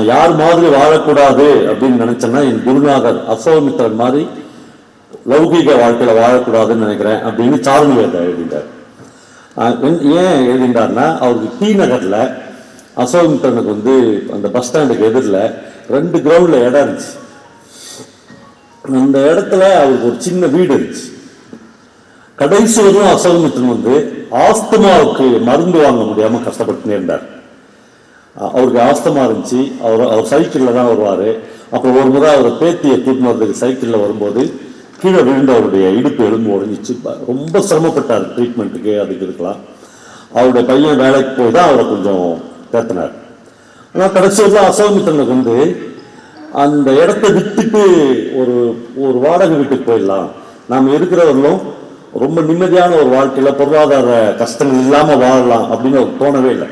நான் யார் மாதிரி வாழக்கூடாது அப்படின்னு நினைச்சேன்னா என் குருநாதர் அசோமித்திரன் மாதிரி லௌகீக வாழ்க்கையில வாழக்கூடாதுன்னு நினைக்கிறேன் அப்படின்னு சாருணியத்தை எழுதிட்டார் ஏன் எழுதிட்டார்னா அவருக்கு டி நகர்ல அசோமித்திரனுக்கு வந்து அந்த பஸ் ஸ்டாண்டுக்கு எதிரில் ரெண்டு கிரவுண்டில் இடம் இருந்துச்சு. அந்த இடத்துல அவருக்கு ஒரு சின்ன வீடு இருந்துச்சு. கடைசி வரையும் அசோகமித்திரன் வந்து ஆஸ்துமாவுக்கு மருந்து வாங்க முடியாமல் கஷ்டப்பட்டுனே இருந்தார். அவருக்கு அவஸ்தமாக இருந்துச்சு. அவர் அவர் சைக்கிளில் தான் வருவார். அப்புறம் ஒரு முறை அவர் பேத்தியை கூட்டின்னு வரதுக்கு சைக்கிளில் வரும்போது கீழே விழுந்து அவருடைய இடுப்பு எலும்பு உடஞ்சிச்சு. ரொம்ப சிரமப்பட்டார் ட்ரீட்மெண்ட்டுக்கு அதுக்கு இருக்கலாம் அவருடைய பையன் வேலைக்கு போய் தான் அவரை கொஞ்சம் தேத்தினார் ஆனால் கடைசியில் வரலாம் வந்து அந்த இடத்த விட்டுட்டு ஒரு ஒரு வாடகை வீட்டுக்கு போயிடலாம். நாம் இருக்கிறவர்களும் ரொம்ப நிம்மதியான ஒரு வாழ்க்கையில் பொருளாதார கஷ்டங்கள் இல்லாமல் வாழலாம் அப்படின்னு அவருக்கு தோணவே இல்லை.